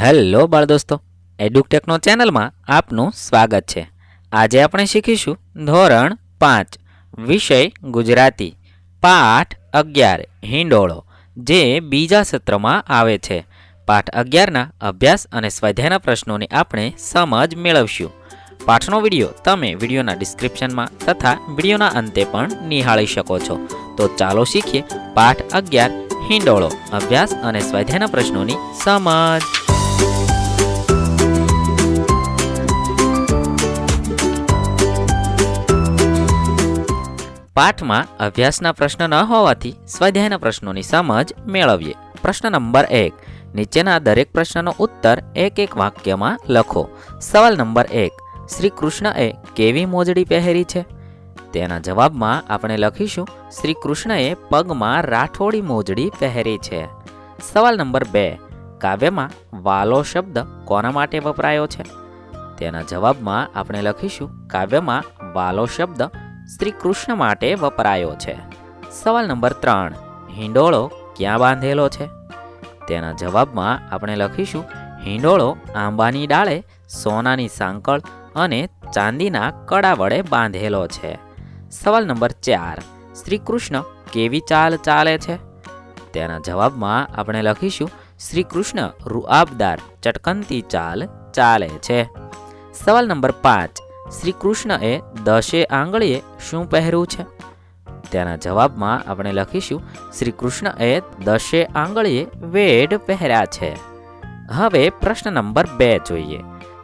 Hello બાળ દોસ્તો એડ્યુકટેકનો ચેનલમાં આપનું સ્વાગત છે. આજે આપણે શીખીશું ધોરણ પાંચ, વિષય ગુજરાતી, પાઠ અગિયાર, હિંડોળો, જે બીજા સત્રમાં આવે છે. પાઠ અગિયારના અભ્યાસ અને સ્વાધ્યાયના પ્રશ્નોની આપણે સમજ મેળવશું. પાઠનો વીડિયો તમે વિડીયોના ડિસ્ક્રિપ્શનમાં તથા વિડીયોના અંતે પણ નિહાળી શકો છો. તો ચાલો શીખીએ પાઠ અગિયાર, હિંડોળો, અભ્યાસ અને સ્વાધ્યાયના પ્રશ્નોની સમજ. પાઠમાં અભ્યાસના પ્રશ્ન ન હોવાથી સ્વાધ્યાયના પ્રશ્નોની સમજ મેળવીએ. પ્રશ્ન નંબર એક, નીચેના દરેક પ્રશ્નનો ઉત્તર એક એક વાક્યમાં લખો. સવાલ નંબર એક, શ્રી કૃષ્ણએ કેવી મોજડી પહેરી છે? તેના જવાબમાં આપણે લખીશું, શ્રી કૃષ્ણએ પગમાં રાઠોડી મોજડી પહેરી છે. સવાલ નંબર બે, કાવ્યમાં વાલો શબ્દ કોના માટે વપરાયો છે? તેના જવાબમાં આપણે લખીશું, કાવ્યમાં વાલો શબ્દ શ્રી કૃષ્ણ માટે વપરાયો છે. સવાલ નંબર ત્રણ, હિંડોળો ક્યાં બાંધેલો છે? તેના જવાબમાં આપણે લખીશું, હિંડોળો આંબાની ડાળે સોનાની સાંકળ અને ચાંદીના કડા વડે બાંધેલો છે. સવાલ નંબર ચાર શ્રી કૃષ્ણ કેવી ચાલ ચાલે છે? તેના જવાબમાં આપણે લખીશું શ્રી કૃષ્ણ રૂઆબદાર ચટકનતી ચાલ ચાલે છે. સવાલ નંબર પાંચ શ્રી કૃષ્ણએ દશે આંગળીએ શું પહેર્યું છે? તેના જવાબમાં આપણે લખીશું શ્રી કૃષ્ણએ દશે આંગળીએ વેડ પહેર્યા છે. હવે પ્રશ્ન નંબર બે જોઈએ.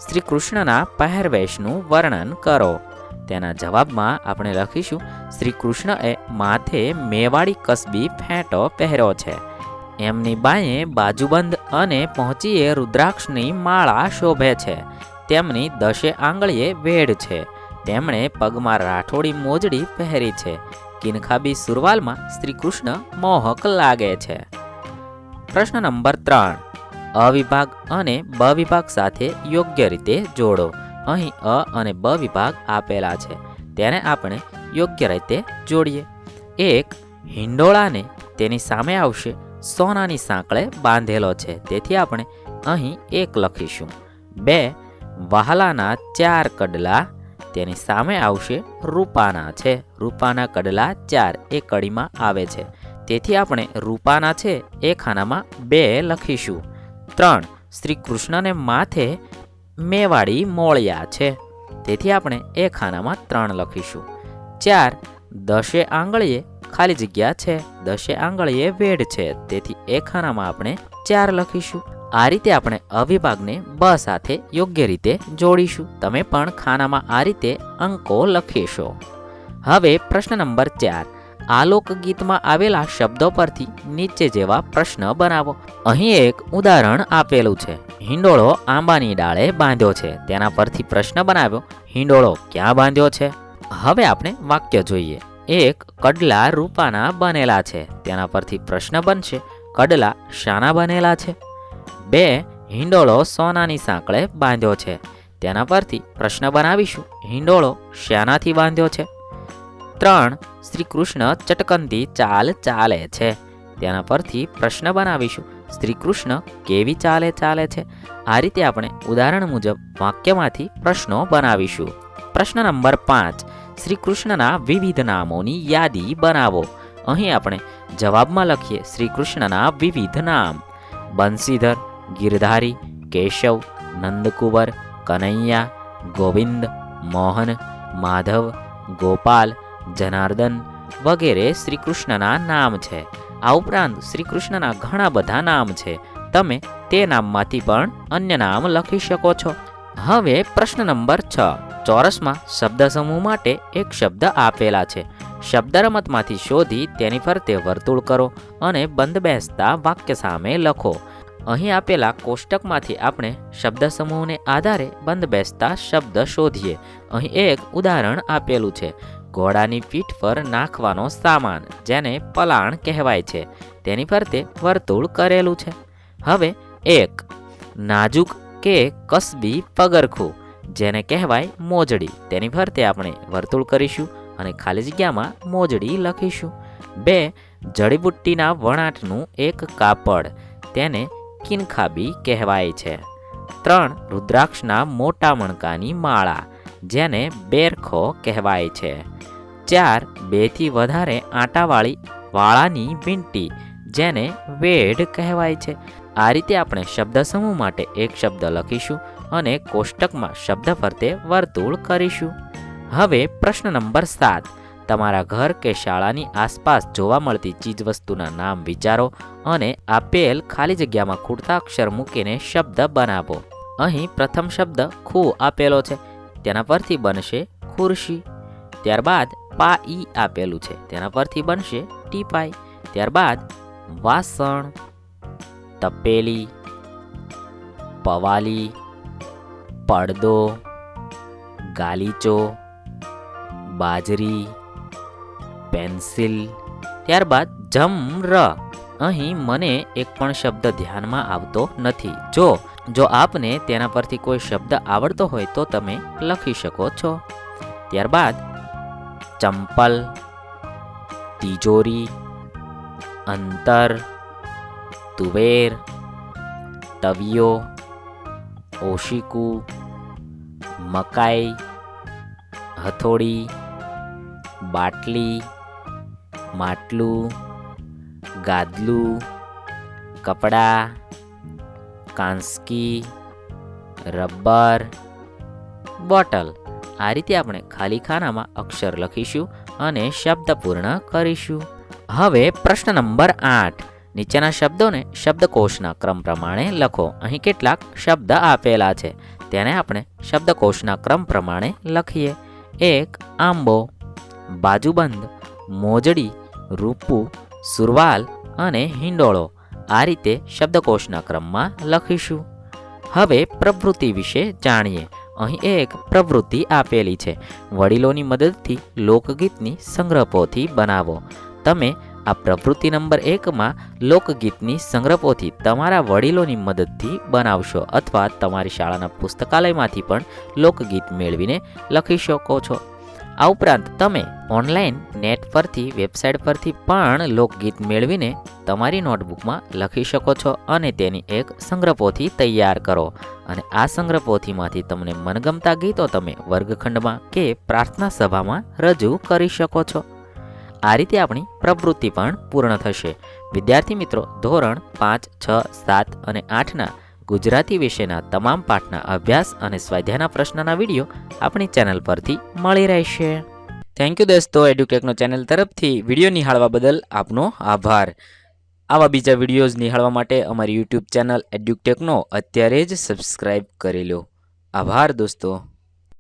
શ્રી કૃષ્ણના પહેરવેશનું વર્ણન કરો. તેના જવાબમાં આપણે લખીશું શ્રી કૃષ્ણએ માથે મેવાડી કસબી ફેંટો પહેર્યો છે. એમની બાંયે બાજુબંધ અને પહોંચીએ રુદ્રાક્ષની માળા શોભે છે. તેમની દશે આંગળીએ વેડ છે. તેમણે પગમાં રાઠોડી મોજડી પહેરી છે. કિનખાબી સુરવાલમાં શ્રી કૃષ્ણ મોહક લાગે છે. પ્રશ્ન નંબર ત્રણ. અ વિભાગ અને બ વિભાગ સાથે યોગ્ય રીતે જોડો. અહીં અ અને બ વિભાગ આપેલા છે. તેને આપણે યોગ્ય રીતે જોડીએ. એક, હિંડોળાને તેની સામે આવશે. સોનાની સાંકળે બાંધેલો છે. તેથી આપણે અહીં એક લખીશું. બે વહાલાના ચાર કડલા, તેની સામે આવશે રૂપાના છે. રૂપાના કડલા ચાર એ કડીમાં આવે છે. તેથી આપણે રૂપાના છે એ ખાનામાં બે લખીશું. ત્રણ, શ્રી કૃષ્ણને માથે મેવાડી મોળિયા છે. તેથી આપણે એ ખાનામાં ત્રણ લખીશું. ચાર દશે આંગળીએ ખાલી જગ્યા છે. દશે આંગળીએ વેડ છે. તેથી એ ખાનામાં આપણે ચાર લખીશું. આ રીતે આપણે અવિભાગને બ સાથે યોગ્ય રીતે જોડીશું. તમે પણ ખાનામાં આ રીતે અંકો લખીશો. હવે પ્રશ્ન નંબર ચાર. આલોક ગીતમાં આવેલા શબ્દો પરથી નીચે જેવા પ્રશ્ન બનાવો. અહીં એક ઉદાહરણ આપેલું છે. હિંડોળો આંબાની ડાળે બાંધ્યો છે. તેના પરથી પ્રશ્ન બનાવ્યો. હિંડોળો ક્યાં બાંધ્યો છે? હવે આપણે વાક્ય જોઈએ. એક, કડલા રૂપાના બનેલા છે. તેના પરથી પ્રશ્ન બનશે. કડલા શાના બનેલા છે? બે હિંડોળો સોનાની સાંકળે બાંધ્યો છે. તેના પરથી પ્રશ્ન બનાવીશું, હિંડોળો શ્યાનાથી બાંધ્યો છે? ત્રણ, શ્રી કૃષ્ણ ચટકનથી ચાલ ચાલે છે. તેના પરથી પ્રશ્ન બનાવીશું, શ્રી કૃષ્ણ કેવી ચાલે ચાલે છે? આ રીતે આપણે ઉદાહરણ મુજબ વાક્યમાંથી પ્રશ્નો બનાવીશું. પ્રશ્ન નંબર પાંચ, શ્રી કૃષ્ણના વિવિધ નામોની યાદી બનાવો. અહીં આપણે જવાબમાં લખીએ, શ્રી કૃષ્ણના વિવિધ નામ. બંસીધર ગિરધારી કેશવ નંદકુંવર કનૈયા ગોવિંદ મોહન માધવ ગોપાલ જનાર્દન વગેરે શ્રીકૃષ્ણના નામ છે. આ ઉપરાંત શ્રી કૃષ્ણના ઘણા બધા નામ છે. તમે તે નામમાંથી પણ અન્ય નામ લખી શકો છો. હવે પ્રશ્ન નંબર છ. ચોરસમાં શબ્દ સમૂહ માટે એક શબ્દ આપેલા છે. શબ્દ રમતમાંથી શોધી તેની ફરતે વર્તુળ કરો અને બંધ બેસતા વાક્ય સામે લખો. અહીં આપેલા કોષ્ટકમાંથી આપણે શબ્દ સમૂહને આધારે બંધ બેસતા શબ્દ શોધીએ. અહીં એક ઉદાહરણ આપેલું છે. ઘોડાની પીઠ પર નાખવાનો સામાન, જેને પલાણ કહેવાય છે. તેની ફરતે વર્તુળ કરેલું છે. હવે એક, નાજુક કે કસબી પગરખું, જેને કહેવાય મોજડી. તેની ફરતે આપણે વર્તુળ કરીશું અને ખાલી જગ્યામાં મોજડી લખીશું. બે, જડીબુટ્ટીના વણાટનું એક કાપડ, તેને કિનખાબી કહેવાય છે. ત્રણ, રુદ્રાક્ષના મોટા મણકાની માળા, જેને બેરખો કહેવાય છે. ચાર, બેથી વધારે આટાવાળી વાળાની વીંટી, જેને વેઢ કહેવાય છે. આ રીતે આપણે શબ્દ સમૂહ માટે એક શબ્દ લખીશું અને કોષ્ટકમાં શબ્દ ફરતે વર્તુળ કરીશું. હવે પ્રશ્ન નંબર સાત. તમારા ઘર કે શાળાની આસપાસ જોવા મળતી ચીજવસ્તુના નામ વિચારો અને આપેલ ખાલી જગ્યામાં ખૂટતા અક્ષર મૂકીને શબ્દ બનાવો. અહીં પ્રથમ શબ્દ ખૂ આપેલો છે. તેના પરથી બનશે ખુરશી. ત્યારબાદ પા ઈ આપેલું છે. તેના પરથી બનશે ટીપાઈ. ત્યારબાદ વાસણ, તપેલી, પવાલી, પડદો, ગાલીચો, બાજરી પેન્સિલ. ત્યારબાદ જમ ર. અહીં મને એક પણ શબ્દ ધ્યાનમાં આવતો નથી. જો જો આપને તેના પરથી કોઈ શબ્દ આવડતો હોય તો તમે લખી શકો છો. ત્યારબાદ ચંપલ, તિજોરી, અંતર, તુવેર, તવિયો, ઓશિકુ, મકાઈ, હથોડી, બાટલી માટલું, ગાદલું, કપડાં, કાંસકી, રબર, બોટલ. આ રીતે આપણે ખાલી ખાનામાં અક્ષર લખીશું અને શબ્દ પૂર્ણ કરીશું. હવે પ્રશ્ન નંબર આઠ. નીચેના શબ્દોને શબ્દકોશના ક્રમ પ્રમાણે લખો. અહીં કેટલાક શબ્દ આપેલા છે. તેને આપણે શબ્દકોશના ક્રમ પ્રમાણે લખીએ. એક આંબો, બાજુબંધ, મોજડી રૂપું, સુરવાલ અને હિંડોળો આ રીતે શબ્દકોશના ક્રમમાં લખીશું. હવે પ્રવૃત્તિ વિશે જાણીએ. અહીં એક પ્રવૃત્તિ આપેલી છે. વડીલોની મદદથી લોકગીતની સંગ્રહપોથી બનાવો. તમે આ પ્રવૃત્તિ નંબર એકમાં લોકગીતની સંગ્રહપોથી તમારા વડીલોની મદદથી બનાવશો અથવા તમારી શાળાના પુસ્તકાલયમાંથી પણ લોકગીત મેળવીને લખી શકો છો. આ ઉપરાંત તમે ઓનલાઈન નેટ પરથી, વેબસાઇટ પરથી પણ લોકગીત મેળવીને તમારી નોટબુકમાં લખી શકો છો અને તેની એક સંગ્રહપોથી તૈયાર કરો. અને આ સંગ્રહપોથીમાંથી તમને મનગમતા ગીતો તમે વર્ગખંડમાં કે પ્રાર્થના સભામાં રજૂ કરી શકો છો. આ રીતે આપણી પ્રવૃત્તિ પણ પૂર્ણ થશે. વિદ્યાર્થી મિત્રો, ધોરણ પાંચ, છ, સાત અને આઠના ગુજરાતી વિશેના તમામ પાઠના અભ્યાસ અને સ્વાધ્યાયના પ્રશ્નના વીડિયો આપણી ચેનલ પરથી મળી રહેશે. થેન્ક યુ દોસ્તો એડ્યુકેકનો ચેનલ તરફથી વીડિયો નિહાળવા બદલ આપનો આભાર. આવા બીજા વિડીયોઝ નિહાળવા માટે અમારી યુટ્યુબ ચેનલ એડ્યુટેકનો અત્યારે જ સબસ્ક્રાઈબ કરી લો. આભાર દોસ્તો.